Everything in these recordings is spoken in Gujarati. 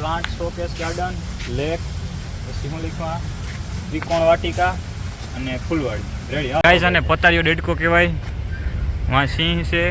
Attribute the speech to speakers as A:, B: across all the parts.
A: પ્લાન્ટ શોકેસ ગાર્ડન લેક પછી હું ત્રિકોણ વાટિકા અને ફૂલવાડી. રેડી ગાઈઝ અને પતારીઓ ડેડકો કહેવાય. વાં સિંહ છે.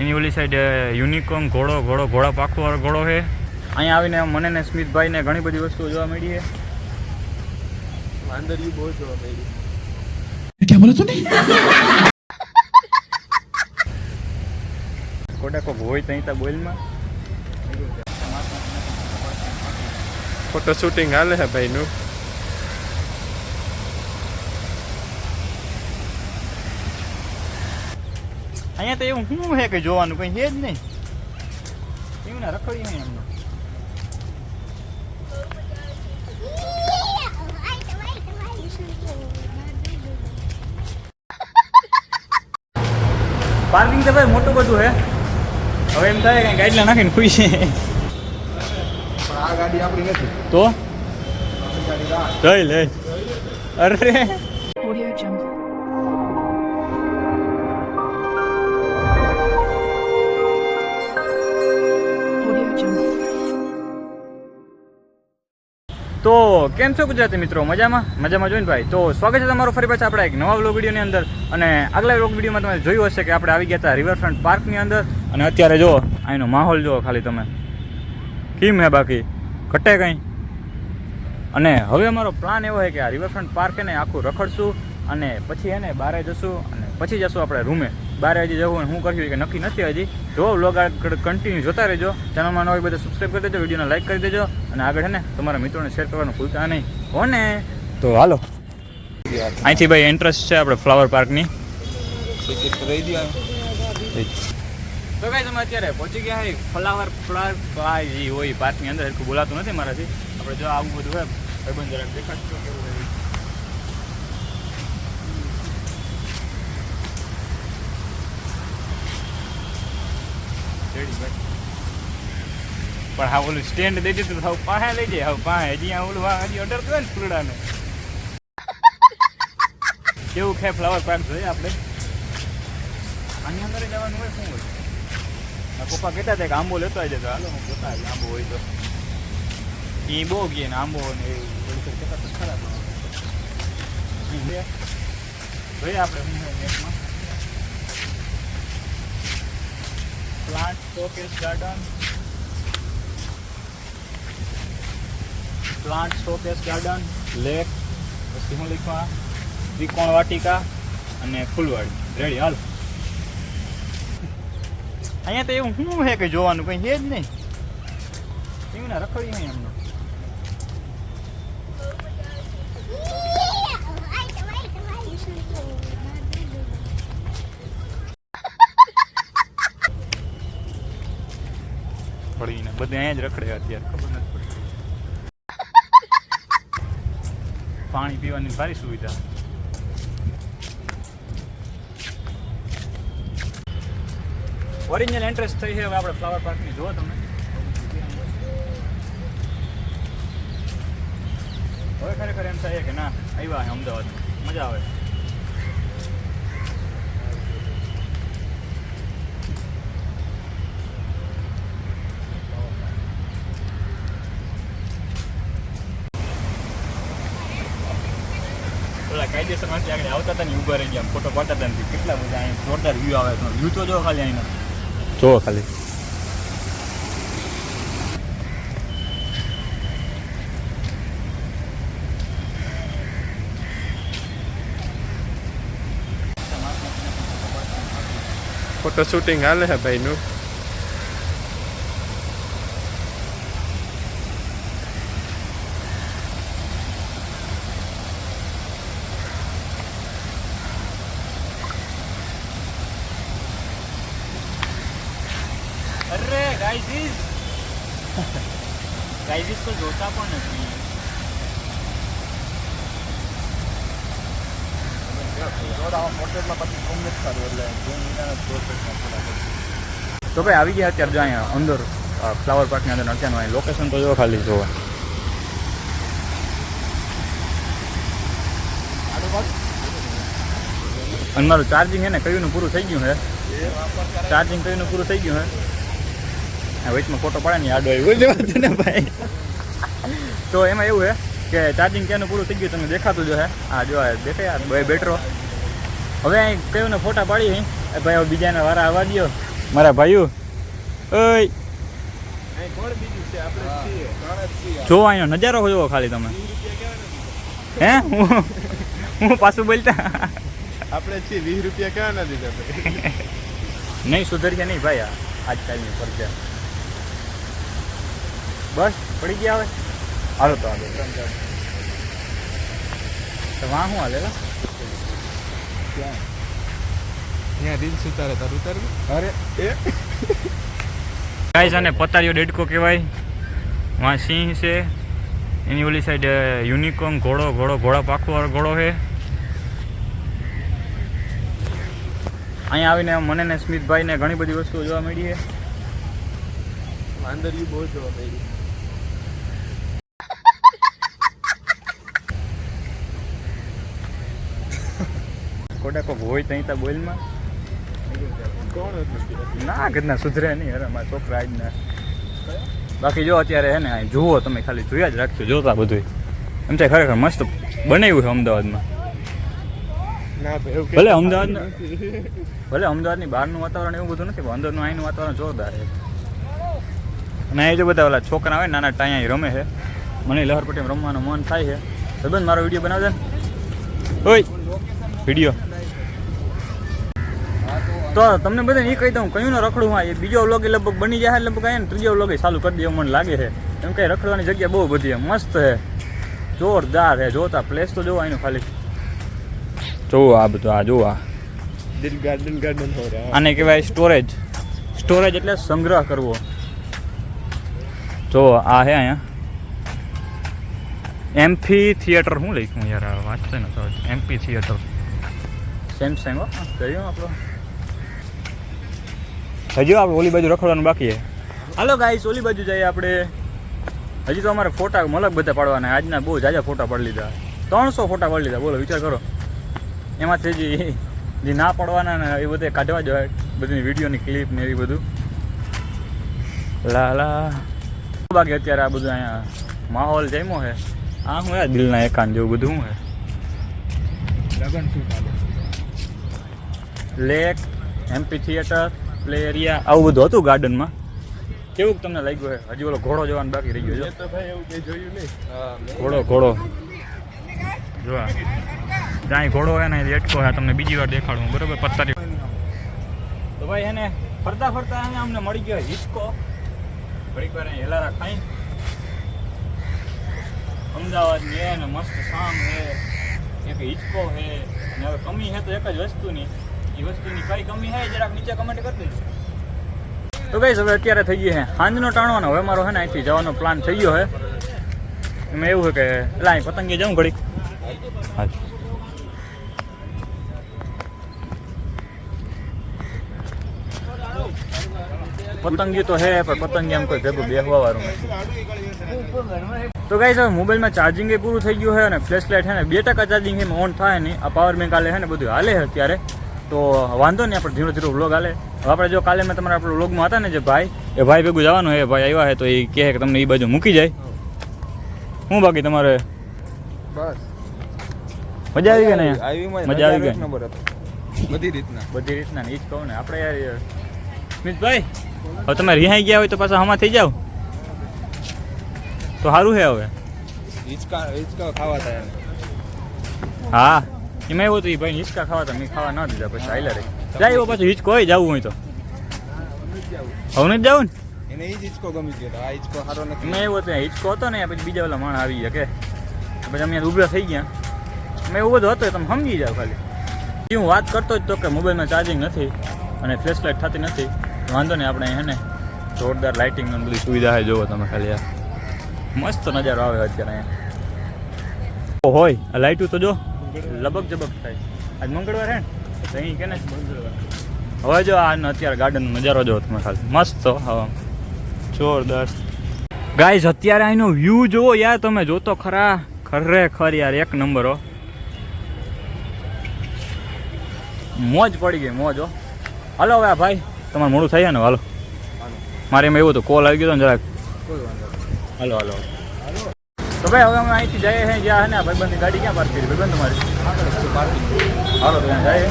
A: એની ઓલી સાઈડ યુનિકોર્ન ઘોડો ઘોડો ઘોડા પાખોવાળો ઘોડો છે. અહીંયા આવીને મને ને સ્મિતભાઈ ને ઘણી બધી વસ્તુઓ જોવા મળી છે.
B: વાંદરીઓ બહુ જોવા
A: મળી. ક્યાં હોય ત્યાં બોલમાં.
B: ફોટો શૂટિંગ હાલે છે ભાઈનું.
A: અહીંયા તો એવું શું છે કે જોવાનું, કંઈ છે જ નહીં. એવું ના રખડી નહીં એમનું. પાર્કિંગ તો ભાઈ મોટું બધું હે. હવે એમ થાય કે ગાઈડલા નાખીને ખુશ છે
B: ગાડી આપણી નથી.
A: તો?
B: આપણી ગાડી
A: જઈ લે અરે. તો કેમ છો ગુજરાતી મિત્રો? મજામાં? મજામાં જોઈને ભાઈ? તો સ્વાગત છે તમારું ફરી પાછા આપણા એક નવા વ્લોગ વિડીયોની અંદર. અને આગલા વ્લોગ વિડીયોમાં તમે જોયું હશે કે આપણે આવી ગયા હતા રિવરફ્રન્ટ પાર્કની અંદર. અને અત્યારે જો અહીંનો માહોલ જુઓ ખાલી તમે. કેમ હે બાકી? ઘટે કંઈ? અને હવે અમારો પ્લાન એવો છે કે આ રિવરફ્રન્ટ પાર્ક એને આખું રખડશું અને પછી એને બારે જશું અને પછી જશું આપણે રૂમે. બારે હજી જવું અને હું કર્યું કે નક્કી નથી હજી. જો વ્લોગ આગળ કન્ટિન્યુ જોતા રહેજો. ચેનલમાં નવી બધા સબસ્ક્રાઈબ કરી દેજો વિડીયોને લાઈક કરી દેજો અને આગળ છે ને તમારા મિત્રોને શેર કરવાનું ભૂલતા નહીં. હો ને? તો હાલો. અહીંથી ભાઈ એન્ટ્રન્સ છે આપણે ફ્લાવર પાર્કની તો ભાઈ તમે અત્યારે પહોંચી ગયા હોય ફ્લાવર ફ્લાવર ભાઈ હોય, પાર્કની અંદર. એટલું બોલાતું નથી મારાથી. આપણે જો આવું બધું હોય, ભાઈબંધ જરાક દેખાડશો કેવું હોય. પણ હા, ઓલું સ્ટેન્ડ દઈ દીધું હવે પાસે લઈ જાય. હવે પાસે હજી આ ઓલું હજી ઓર્ડર હોય ને ફૂલડાને. કેવું ખે ફ્લાવર પાર્ક જોઈએ આપણે? આની અંદર જવાનું હોય, શું હોય? પપ્પા કહેતા હતા કે આંબો લેતો આવી જતો હાલો, હું આવી આંબો હોય તો. એ બહુ ગયે ને આંબો ને એવું કહેતા તો ખરા જોઈએ આપણે નેટમાં plant showcase garden plant showcase garden lake પછી હું લખવા ત્રિકોણ વાટિકા અને ફૂલવાડી. રેડી હાલ. અહીંયા તો એવું શું છે કે જોવાનું? કંઈ છે જ નહીં. એવું ના રખડી નહીં એમનું? પડીને બધે અહીંયા જ રખડે અત્યારે, ખબર નથી પાણી પીવાની સારી સુવિધા. ઓરિજિનલ એન્ટ્રન્સ થઈ છે હવે આપણે ફ્લાવર પાર્કની જુઓ તમે હવે ખરેખર એમ થાય કે ના, આવ્યા છે અમદાવાદ મજા આવે. કાયદેસરમાંથી આગળ આવતા હતા ને ઊભા રહી ગયા ફોટો પાડતા હતા કેટલા બધા અહીંયા જોરદાર વ્યૂ આવે વ્યૂ તો જો ખાલી અહીંનો. જો ખાલી
B: ફોટો શૂટિંગ હાલે છે ભાઈનું.
A: તો જોતા પણ નથી. તો ભાઈ આવી ગયા અત્યારે જો અહીંયા અંદર ફ્લાવર પાર્કની અંદર અત્યારનું લોકેશન તો જો ખાલી જોવા. અને મારું ચાર્જિંગ એને ને કયુંનું પૂરું થઈ ગયું છે? ચાર્જિંગ કયુંનું પૂરું થઈ ગયું છે? વચમાં ફોટો પાડે ને આડો એવું જવા ને ભાઈ. તો એમાં એવું છે કે ચાર્જિંગ ક્યાંનું પૂરું થઈ ગયું તમને દેખાતું જો હે આ જો દેખાય બે બેટરો હવે અહીં કયું ને ફોટા પાડી ભાઈ હવે બીજાના વારા આવવા દ્યો. મારા ભાઈઓ. ઓય.
B: બીજું છે આપણે જ
A: અહીંનો નજારો જોવો ખાલી તમે. હે? હું હું પાછું બોલતા?
B: આપણે છીએ વીસ રૂપિયા ક્યાં ના દીધા
A: નહીં સુધર ગયા નહીં ભાઈ આજકાલની ફરજિયાત. બસ પડી ગયા હવે. હાલો તો હાલો. તો વાં શું હાલેલા
B: ત્યાં રીલ્સ ઉતારે તાર ઉતારવી?
A: અરે
B: એ.
A: ગાઈસ આને પતારીઓ ડેડકો કહેવાય. વાં સિંહ છે. એની ઓલી સાઈડ યુનિકોર્ન ઘોડો ઘોડો ઘોડા પાખો ઘોડો છે. અહીંયા આવીને મને ને સ્મિતભાઈને ઘણી બધી વસ્તુઓ જોવા મળી છે.
B: વાંદરિયું બહુ જોવા મળ્યું
A: કોડા કોક હોય ત્યાં ત્યાં બોલમાં.
B: કોણ
A: ના ઘરના સુધરે નહીં અરે મારા છોકરા આજના. બાકી જો અત્યારે હે ને જુઓ તમે ખાલી જોયા જ રાખજો જોતા બધું એમ થાય ખરેખર મસ્ત બનાવ્યું છે અમદાવાદમાં. ભલે
B: અમદાવાદ
A: ભલે અમદાવાદની બહારનું વાતાવરણ એવું બધું નથી પણ અંદરનું અહીંનું વાતાવરણ જોરદાર છે. અને એ જો બધા ઓલા છોકરા આવે ને નાના ટાયા રમે છે. મને લહરપટ્ટીમાં રમવાનું મન થાય છે. સંબંધ મારો વીડિયો બનાવજે ઓય વીડિયો. તો તમને બધાને એ કહી દઉં કયું ને રખડું હા એ બીજો વ્લોગ લગભગ બની જાય લગભગ આયા ને ત્રીજો વ્લોગ ચાલુ કરી દે મને લાગે છે. એમ કઈ રખડવાની જગ્યા બહુ બધી છે મસ્ત છે. જોરદાર છે જોતા પ્લેસ તો જોવો એનું ખાલી. જોવો આ બધું આ જોવા આ.
B: દિલ ગાર્ડન ગાર્ડન
A: આને કહેવાય સ્ટોરેજ સ્ટોરેજ એટલે સંગ્રહ કરવો. જો આ હે અહીંયા. એમફી થિયેટર શું લખ્યું યાર આ નથી ન તો એમપી થિયેટર સેમસંગ હો જોયું આપણો? હજુ આપણે ઓલી બાજુ રખડવાનું બાકી છે. હાલો ગાઈસ ઓલી બાજુ જઈએ આપણે. હજી તો અમારે ફોટા મલક બધા પાડવાના આજના બહુ જાજા ફોટા પાડી લીધા. ત્રણસો ફોટા પાડી લીધા. બોલો વિચાર કરો. એમાંથી જે જે ના પડવાના ને એ બધે કાઢવા જોઈએ બધી વિડીયોની ક્લિપ ને એવી બધું. લા લા બાકી અત્યારે આ બધું અહીંયા માહોલ જમ્યો છે? આ શું હે દિલના એકાંત જેવું બધું શું હે
B: લગન શું ચાલે?
A: Lake MP theatre play area આવું બધું હતું ગાર્ડનમાં? કેવું તમને લાગ્યું છે હજી ઓલો ઘોડો જોવાનું બાકી રહી ગયો
B: છે. ભાઈ એવું કઈ જોયું નહીં.
A: ઘોડો ઘોડો. જોવા. જ્યાં ઘોડો હોય ને એટકો હોય તમને બીજી વાર દેખાડું બરોબર? પત્તા તો ભાઈ એને ફરતા ફરતા અહીંયા અમને મળી ગયો હિચકો. ઘડીક વાર હેલારા ખાઈ અમદાવાદ ને એને મસ્ત શામ હે એક હિચકો છે ને હવે કમી હે તો એક જ વસ્તુની. એ વસ્તુની કઈ કમી છે એ જરાક નીચે કમેન્ટ કરી દેજો. તો ગઈ હવે અત્યારે થઈ ગઈ છે સાંજનો ટાણવાનો હવે મારો છે ને અહીંથી જવાનો પ્લાન થઈ ગયો છે એમાં એવું છે કે એટલે અહીં પતંગે જાઉં ઘડીક. હા પતંગી તો હે, પણ પતંગી આમ કોઈ ભેગું બેહવા વાળું નથી. તો ગાઈસ હવે મોબાઈલમાં ચાર્જિંગ એ પૂરું થઈ ગયું છે અને ફ્લેશ લાઇટ છે ને બે ટકા ચાર્જિંગ એમાં ઓન થાય નહીં. આ પાવર બેંક હાલે છે ને બધું હાલે છે અત્યારે. તો વાંધો નહીં આપણે ધીરો ધીરો વ્લોગ હાલે. હવે આપણે જો કાલે મેં તમારા આપણે વ્લોગમાં હતા ને જે ભાઈ એ ભાઈ ભેગું જવાનું એ ભાઈ આવ્યા છે તો એ કહે કે તમને એ બાજુ મૂકી જાય. હું બાકી તમારે?
B: બસ.
A: મજા આવી ગઈ ને? મજા આવી ગઈ
B: નંબર હતો. બધી રીતના.
A: બધી રીતના એ જ કહું ને. આપણે યાર સ્મિતભાઈ હવે તમે રિહાઈ ગયા હોય તો પાછા હમા થઈ જાવ તો સારું છે હવે.
B: હિંચકા હિંચકા ખાવા થાય
A: હા. એમાં એવું હતું એ ભાઈ હિંચકા ખાવા હતા મેં ખાવા ન દીધા પછી આયલા રહી. જાય એવો પાછું હિંચકો હોય જવું હોય તો. હવે જ જવું ને?
B: એને એ જ હિંચકો ગમી ગયો. આ હિંચકો સારો નથી.
A: મેં એવું હતું હિંચકો હતો ને પછી બીજા ઓલા માણસ આવી ગયા કે પછી અમે ઉભરા થઈ ગયા. મેં એવું બધું હતું તમે સમજી જાઓ ખાલી. હું વાત કરતો જ તો કે મોબાઈલમાં ચાર્જિંગ નથી અને ફ્લેશ લાઇટ થતી નથી વાંધો નહીં આપણે હે ને જોરદાર લાઇટિંગ બધી સુવિધા છે જોવો તમે ખાલી આ. મસ્ત નજારો આવે અત્યારે અહીંયા. હોય આ લાઇટું તો જો. લબક જબક થાય. આજ મંગળવાર હે ને તો અહીં કે ને હવે જો આ અત્યારે ગાર્ડનનો નજારો જો તમે ખાલી મસ્ત હવા. જોરદાર. ગાઈઝ અત્યારે અહીંનો વ્યૂ જોવો યાર તમે જોતો ખરા. ખરેખર યાર એક નંબર હો. મોજ પડી ગઈ મોજ હો. હાલો હવે ભાઈ તમારે મોડું થઈ ને હાલો. મારે એમ એવું હતું કોલ આવી ગયો ને જરાક. હાલો હાલો. તો ભાઈ, હવે અમે અહીંથી જઈએ છીએ જ્યાં હે ને ભાઈબંધની ગાડી ક્યાં પાર્ક કરી? ભાઈબંધ તમારી હાલો, તો ત્યાં જઈએ.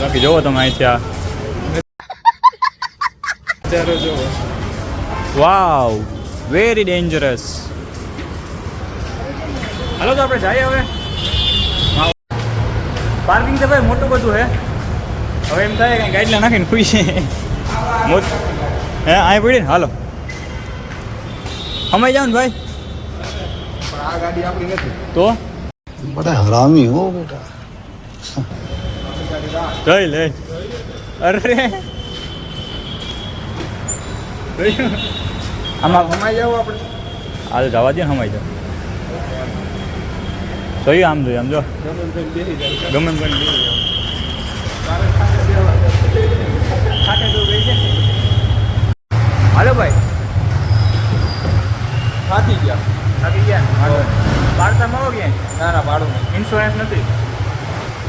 A: બાકી જોવો તમે અહીંથી આ.
B: અત્યારે જોવો
A: વાવ વેરી ડેન્જરસ હાલો, તો આપણે જઈએ હવે. પાર્કિંગ તો ભાઈ મોટું બધું હે. હવે એમ થાય કે ગાઈડલા નાખીને ખુઈ છે મોટ હે અહીં પડી ને? હાલો. અમે જાવ ને ભાઈ. તો?
C: બધા હરામી હો બેટા.
A: જઈ લે અરે. આમાં
B: હમાઈ જાવ આપણે.
A: હાલ જવા દે હમાઈ જાવ જોઈએ આમ જોઈએ આમ જો.
B: ગમે
A: એમ કરીને હાલો ભાઈ.
B: થાકી ગયા.
A: થાકી ગયા? વાર્તામાં આવો ક્યાંય?
B: ના ના ભાડું નહીં.
A: ઇન્સ્યોરન્સ નથી?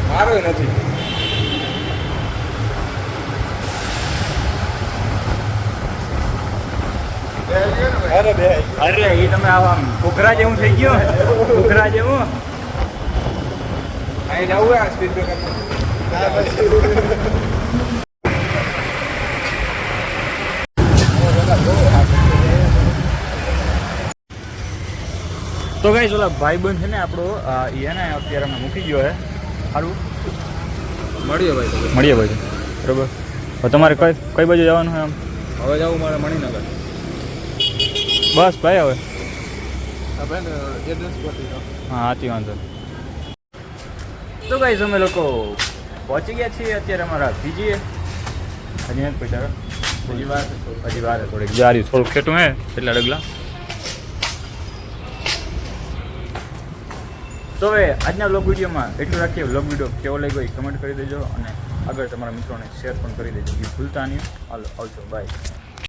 B: મારો નથી. અરે બે
A: અરે એ તમે આવા આમ જેવું થઈ ગયો ઘોઘરા જેવું?
B: અહીં જવું આ સ્પીડ બ્રેકર
A: તો ગઈ ઓલા ભાઈબંધ છે ને આપણો આ, ઈ હે ને અત્યારે અમે મૂકી ગયો હે સારું
B: મળીએ ભાઈ
A: મળીએ ભાઈ. બરોબર? હવે તમારે કઈ કઈ બાજુ જવાનું છે આમ?
B: હવે જવું મારે મણિનગર.
A: બસ ભાઈ હવે. હા સાચી વાંધો તો ગાઈઝ અમે લોકો પહોંચી ગયા છીએ અત્યારે અમારા પીજીએ. હજી નથી પહોંચ્યા
B: હજી વાર.
A: હજી વાર થોડીક. જારી થોડુંક ખેટું હે એટલા ડગલા. તો હવે આજના બ્લોગ વિડીયોમાં એટલું રાખીએ. બ્લોગ વીડિયો કેવો લાગ્યો એ કમેન્ટ કરી દેજો અને આગળ તમારા મિત્રોને શેર પણ કરી દેજો. એ ભૂલતા નહીં. હાલો, આવજો. બાય